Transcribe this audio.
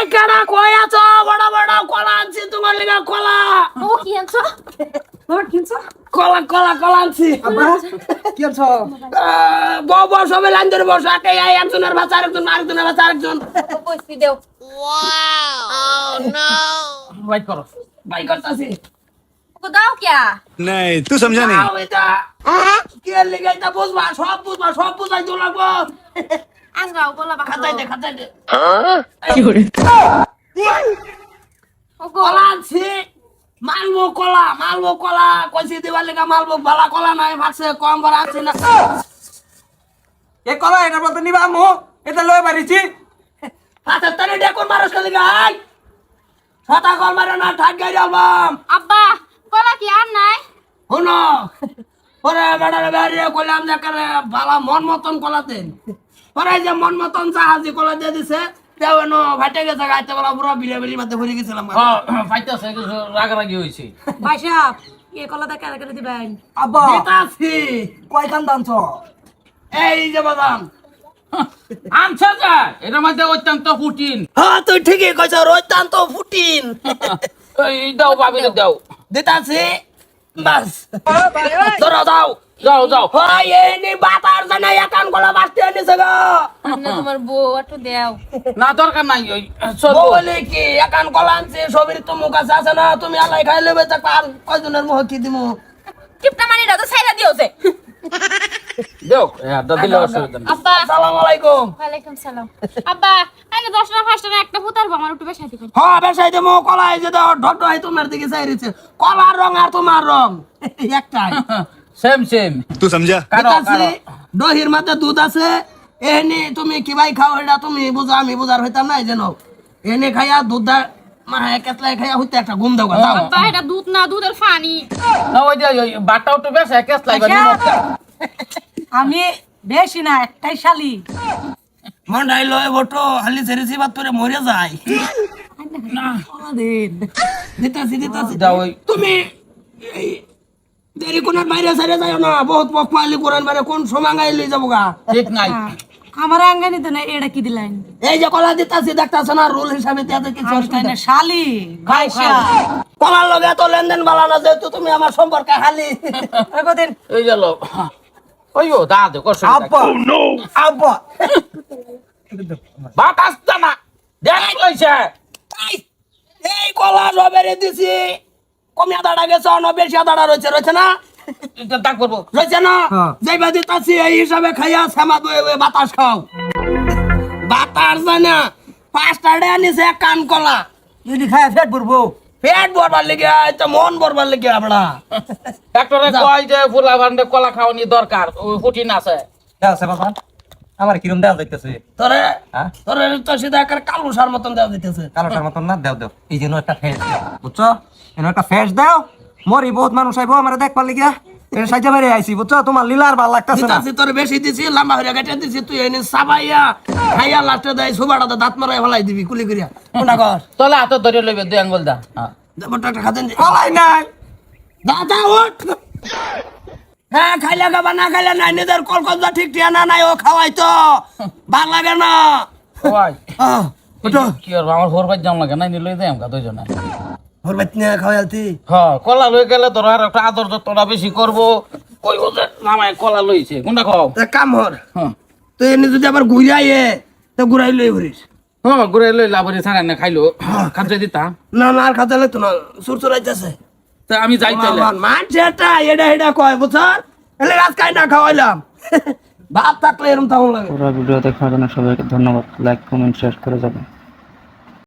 এই কেডা কই আছো বড় বড় কলা আনছি তোমার লিগা কলা। ও কি আনছো? তোমার কি আনছো? কলা কলা কলা আনছি। আব্বা কি আনছো? বউ বউ সবে লাইন ধরে বসো। আটে এই একজনের ভাষা আরেকজন আরেকজনের ভাষা আরেকজন। বসি দেও। ওয়াও ও নো বাই করো বাই করতাছি। দাও কিয়া? নাই তুই সমঝা নেই uh-huh. কে লিগাইতা বুঝবা? সব বুঝবা সব বুঝাই দিও লাগবো। আসগাও বলা বাবা খাতাই দে খাতাই দে। ওগো। কলা আনছি। মালবো কলা মালবো কলা কইছি দিবার লিগা মালবো বালা কলা নাই ভাগছে কম বড় আনছি না। এ কলা এটা বলতে নিবা আমু এটা লয়ে বাড়িছি। হাতে তারে ডেকুন মানুষ খালি গাই ছটা কল মারে না ঠাক গাই আলবাম। আব্বা কলা কি আর নাই? শুনো পরে বেড়ারে বেড়িয়ে কইলাম যে করে বালা মন মতন কলা দেন। পরে যে মন মতন জাহাজি কলা দিয়ে দিছে দেওয়ানো ভাইটে গেছে গাইতে বলা পুরো বিলে বিলি মাঝে ঘুরে গেছিলাম ফাইতেছে কিছু রাগারাগি হয়েছে। বাইসাব এ কলাটা কেন কেন দিবেন? আব্বা। এই যে বাদাম। যে মধ্যে অত্যন্ত পুটিন হ্যাঁ তুই ঠিকই কইছ রইতান্ত ফুটিন। এই দাও বাবিলে দাও। দিতাছি বাস। ধরো দাও যাও যাও। হাই এনি নি বাতার জানা একান কলা বাস্তে আনিছে গো। না তোমার বউ একটু দাও। না দরকার নাই ওই বউ বলে কি একান কলা আনছে সবির তো মুখ আছে আছে না তুমি আলাই খাই লেবে তা আর কয়জনের মুখ কি দিমু? কিপটা মানি দাও তো ছাইরা দিও যে দহির মধ্যে দুধ আছে এহনি তুমি কি ভাই খাও এটা তুমি বুঝো আমি বুঝার হইতাম না যেন এনে খাইয়া দুধ একটা গুম দাও এটা দুধ না দুধের পানি। না ওই যে বাটাও তো বেশ একেতলাই আমি বেশি না একটাই শালি। মন্ডাই লয় বটো হালি তোরে মরে যায়। দিতাছি দিতাছি। দাও তুমি দেরি কোন বাইরে সাইরে যাও না বহুত পকপালি করেন মানে কোন সময় গাই লই যাব গা? ঠিক নাই। আমার আঙ্গানি তো না এটা কি দিলেন? এই যে কলা দিতাছি দেখতাছ না রুল হিসাবে তাতে কিছু অসুবিধা নেই। শালি কলার লগে তো লেনদেন বালা না যেহেতু তুমি আমার সম্পর্কে হালি। দিন এই ওই ও দা দে কষ্ট আব্বা! আব্বা! বাতাস না দেখ লইছে এই, কলা সবেরে দিছি। কমি আদাটা গেছে অন্য বেশি আদাটা রয়েছে রয়েছে না? এটা তাক করব। রয়েছে না? হ্যাঁ। যেই বাদি তাছি এই হিসাবে খাইয়া শ্যামা বয়ে বাতাস খাও। বাতাস জানা পাঁচটা ডে এক কান কলা। যদি খায় ফেট ভরবো পেট বরবার লেগে তো মন বরবার লেগে আমরা। ডাক্তারে কয় যে ফুলা ভান্ডে কলা খাওয়ানি দরকার ওই না আছে। দাও সে বাবা। আমার কিরম দেওয়া যাইতেছে? তোরে হ্যাঁ? তোরে তো সিধা একটা কালো সার মতন দেওয়া দিতেছে কালোটার মতন না দাও দেও। এই জন্য একটা ফেস বুঝছ? এনে একটা ফেস দাও মরি বহুত মানুষ আইবো আমার দেখবার লিগা এটা সাইজা বাইরে আইছি বুঝছ? তোমার লীলার ভালো লাগতাছে না? বেশি দিছি লম্বা কেটে দিছি তুই এনে সাবাইয়া খাইয়া লাস্টে দেয় সুবাড়া দাঁত মারাই ফেলাই দিবি কুলি করিয়া। কোনটা কর? তলে হাতে ধরে লইবে দুই আঙ্গুল দা। হ্যাঁ। দেবটা একটা খাতেন নাই। দাদা ওঠ। হ্যাঁ খাইলে খাবা না খাইলে নাই নিজের কলকজা ঠিক ঠিয়া না নাই ও খাওয়াই তো। ভালো লাগে না। ওঠো কি আর আমার হোর জাম লাগে নাই লই দেয় আমকা দুইজনে। হ্যাঁ কলা লই গেলে তোর আর একটা আদর যত্নটা বেশি করব। কই ওদের মামায় কলা লইছে কোনটা খাও? তা কাম হর হ্যাঁ। এনে যদি আবার ঘুরাই তো ঘুরাই লই ঘুরিস হ্যাঁ ঘুরে লই লাভরে ছাড়া না খাইলো। খাতে দিতা না না আর খাতে লাগতো না সুর চুরাইতেছে তা আমি যাই তাইলে। কয় বুঝছর এলে গাছ খাই না খাওয়াইলাম। ভাত থাকলে পুরো ভিডিও দেখার জন্য সবাইকে ধন্যবাদ। লাইক কমেন্ট শেয়ার করে যাবেন